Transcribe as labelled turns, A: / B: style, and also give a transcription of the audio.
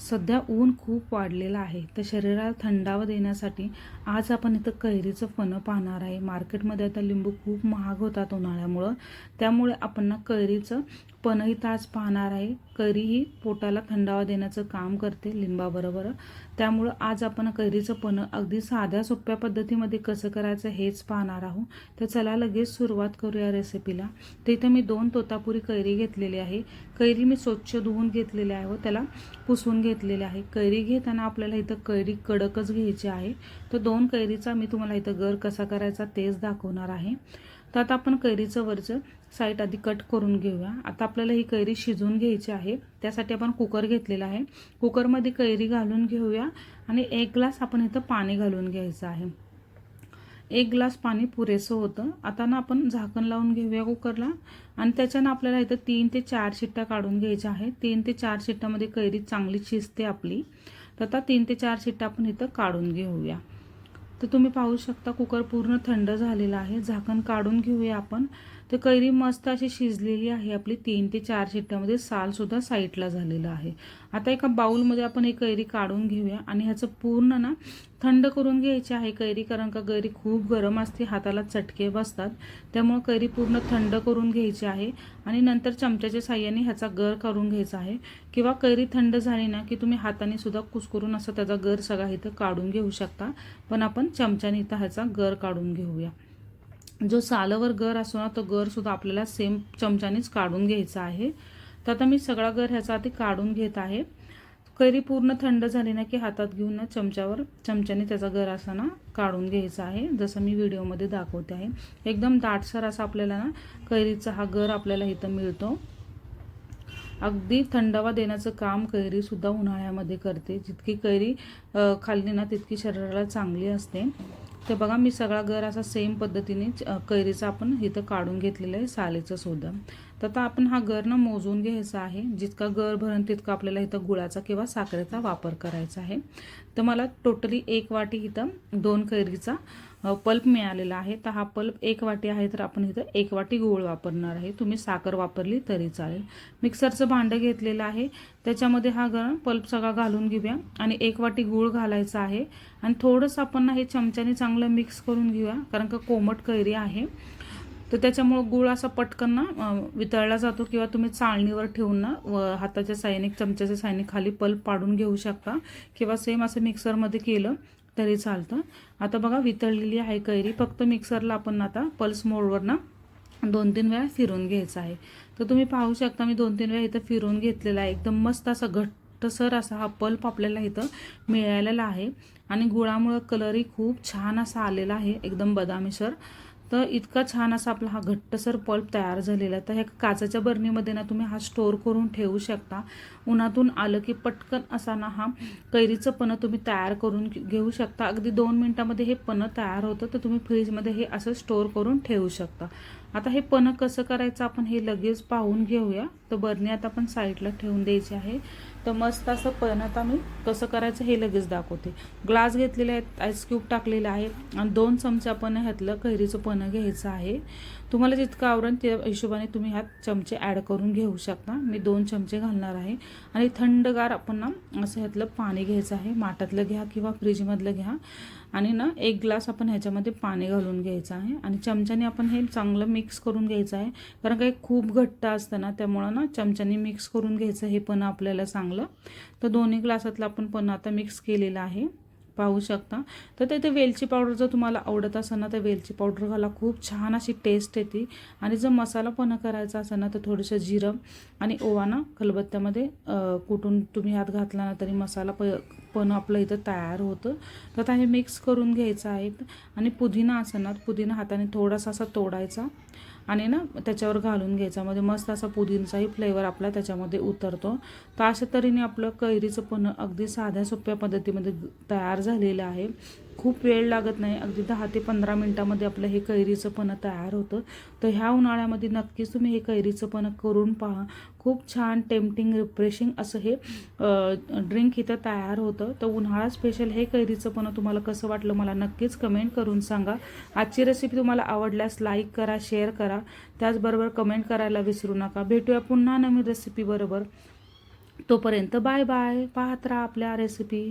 A: सध्या ऊन खूप वाढलेलं आहे. तर शरीराला थंडावा देण्यासाठी आज आपण इथं कैरीचं फणं पाहणार आहे. मार्केटमध्ये आता लिंबू खूप महाग होतात उन्हाळ्यामुळं. त्यामुळे आपण ना कैरीचं पणं ताज पाहणार आहे. कैरी ही पोटाला थंडावा देण्याचं काम करते लिंबाबरोबर. त्यामुळं आज आपण कैरीचं पनं अगदी साध्या सोप्या पद्धतीमध्ये कसं करायचं हेच पाहणार आहोत. तर चला लगेच सुरुवात करूया रेसिपीला. तर इथं मी दोन तोतापुरी कैरी घेतलेली आहे. कैरी मी स्वच्छ धुवून घेतलेली आहे व त्याला पुसून घेतलेले आहे. कैरी घेताना आपल्याला इथं कैरी कडकच घ्यायची आहे. तर दोन कैरीचा मी तुम्हाला इथं गर कसा करायचा तेच दाखवणार आहे. तर आता आपण कैरीचं वरचं साईट आधी कट करून घेऊया. आता आपल्याला ही कैरी शिजवून घ्यायची आहे. त्यासाठी आपण कुकर घेतलेला आहे. कुकरमध्ये कैरी घालून घेऊया आणि एक ग्लास आपण इथं पाणी घालून घ्यायचं आहे. एक ग्लास पाणी पुरेसं होतं. आता ना आपण झाकण लावून घेऊया कुकरला. आणि त्याच्यानं आपल्याला इथं तीन ते चार शिट्ट्या काढून घ्यायच्या आहे तीन ते चार शिट्ट्यामध्ये कैरी चांगली शिजते आपली. तर आता तीन ते चार शिट्ट्या आपण इथं काढून घेऊया. तर तुम्ही पाहू शकता कुकर पूर्ण थंड झालेला आहे. झाकण काढून घेऊया आपण. तर कैरी मस्त अशी शिजलेली आहे आपली. तीन ते चार शिट्ट्यामध्ये सालसुद्धा साईडला झालेलं आहे. आता एका बाऊलमध्ये आपण ही कैरी काढून घेऊया. आणि ह्याचं पूर्ण ना थंड करून घ्यायची आहे कैरी कारण का कैरी खूप गरम असते हाताला चटके बसतात. त्यामुळं कैरी पूर्ण थंड करून घ्यायची आहे. आणि नंतर चमच्याच्या साह्याने ह्याचा गर काढून घ्यायचा आहे. किंवा कैरी थंड झाली ना की तुम्ही हाताने सुद्धा कुसकरून असं त्याचा गर सगळा इथं काढून घेऊ शकता. पण आपण चमच्याने इथं ह्याचा गर काढून घेऊया. जो सालावर गर असतो ना तो गरसुद्धा आपल्याला सेम चमच्यानेच काढून घ्यायचा आहे. तर आता मी सगळा गर ह्याचा आधी काढून घेत आहे. कैरी पूर्ण थंड झाली ना की हातात घेऊन ना चमच्यावर चमच्याने त्याचा गर असा ना काढून घ्यायचा आहे. जसं मी व्हिडिओमध्ये दाखवते आहे. एकदम दाटसर असा आपल्याला ना कैरीचा हा गर आपल्याला इथं मिळतो. अगदी थंडावा देण्याचं काम कैरीसुद्धा उन्हाळ्यामध्ये करते. जितकी कैरी खाल्ली ना तितकी शरीराला चांगली असते. तर बघा मी सगळा गर असा सेम पद्धतीने कैरीचा आपण इथं काढून घेतलेलं आहे सालेचं सुद्धा. तर आता आपण हा गर मोजून घ्यायचा आहे. जितका गर भरण तितका आपल्याला इथं गुळाचा किंवा साखरेचा वापर करायचा आहे. तर मला टोटली एक वाटी इथं दोन कैरीचा पल्प मिळालेला आहे. तर हा पल्प एक वाटी आहे तर आपण इथं एक वाटी गूळ वापरणार आहे. तुम्ही साखर वापरली तरी चालेल. मिक्सरचं भांडं घेतलेलं आहे. त्याच्यामध्ये हा गरम पल्प सगळा घालून घेऊया. आणि एक वाटी गूळ घालायचा आहे. आणि थोडंसं आपण ना हे चमच्याने चांगलं मिक्स करून घेऊया. कारण का कोमट कैरी आहे. तर त्याच्यामुळं गूळ असा पटकन ना वितळला जातो किंवा तुम्ही चाळणीवर ठेवून ना व हाताच्या सायने चमच्याच्या सायने खाली पल्प पाडून घेऊ शकता किंवा सेम असं मिक्सरमध्ये केलं तरी चालतं. आता बघा वितळलेली आहे कैरी. फक्त मिक्सरला आपण आता पल्स मोडवर ना दोन तीन वेळा फिरून घ्यायचं आहे. तर तुम्ही पाहू शकता मी दोन तीन वेळा इथं फिरून घेतलेला आहे. एकदम मस्त असा घट्टसर असा हा पल्प आपल्याला इथं मिळालेला आहे. आणि गुळामुळं कलरही खूप छान असा आलेला आहे. एकदम बदामीसर तर इतका छान असा आपला हा घट्टसर पल्प तयार झालेला तर ह्या काचाच्या बरणीमध्ये ना तुम्ही हा स्टोअर करून ठेवू शकता. उन्हातून आलं की पटकन असा ना हा कैरीचं पणं तुम्ही तयार करून घेऊ शकता. अगदी दोन मिनटामध्ये हे पणं तयार होतं तर तुम्ही फ्रीजमध्ये हे असं स्टोअर करून ठेवू शकता. आता हे पणं कसं करायचं आपण हे लगेच पाहून घेऊया. तर बरणी आता आपण साईडला ठेवून द्यायची आहे. तर मस्त असं पण आता मी कसं करायचं हे लगेच दाखवते. ग्लास घेतलेले आहेत आईस क्यूब टाकलेले आहे आणि दोन चमचे आपण ह्यातलं कैरीचं पणं घ्यायचं आहे. तुम्हाला जितकं आवडेल त्या हिशोबाने तुम्ही ह्यात चमचे ॲड करून घेऊ शकता. मी दोन चमचे घालणार आहे. आणि थंडगार आपण ना असं ह्यातलं पाणी घ्यायचं आहे. माठातलं घ्या किंवा फ्रीजमधलं घ्या. आणि ना एक ग्लास आपण ह्याच्यामध्ये पाणी घालून घ्यायचं आहे. आणि चमच्याने आपण हे चांगलं मिक्स करून घ्यायचं आहे. कारण काही खूप घट्ट असतं ना त्यामुळं ना चमच्याने मिक्स करून घ्यायचं हे पण आपल्याला चांगलं तर दोन्ही ग्लासातलं आपण पण आता मिक्स केलेलं आहे. पाहू शकता. तर तिथे वेलची पावडर जर तुम्हाला आवडत असेल ना तर वेलची पावडर घाला. खूप छान अशी टेस्ट येते. आणि जर मसाला पण करायचा असेल ना तर थोडंसं जिरं आणि ओवा ना खलबत्त्यामध्ये कुठून तुम्ही हात घातला ना तरी मसाला प पण आपलं इथं तयार होतं. तर आता हे मिक्स करून घ्यायचं आहे. आणि पुदिना असं ना पुदिना हाताने थोडासा असा तोडायचा. आणि ना त्याच्यावर घालून घ्यायचा. म्हणजे मस्त असा पुदिनचाही फ्लेवर आपला त्याच्यामध्ये उतरतो. तर अशा तऱ्हेने आपलं कैरीचं पण अगदी साध्या सोप्या पद्धतीमध्ये तयार झालेलं आहे. खूप वेळ लागत नाही. अगदी दहा ते पंधरा मिनटामध्ये आपलं हे कैरीचं पणं तयार होतं. तर ह्या उन्हाळ्यामध्ये नक्कीच तुम्ही हे कैरीचं पण करून पहा. खूप छान टेम्पटिंग रिफ्रेशिंग असं हे ड्रिंक इथं तयार होतं. तर उन्हाळा स्पेशल हे कैरीचं पण तुम्हाला कसं वाटलं मला नक्कीच कमेंट करून सांगा. आजची रेसिपी तुम्हाला आवडल्यास लाईक करा शेअर करा. त्याचबरोबर कमेंट करायला विसरू नका. भेटूया पुन्हा नवीन रेसिपीबरोबर तोपर्यंत बाय बाय पाहत राहा आपल्या रेसिपी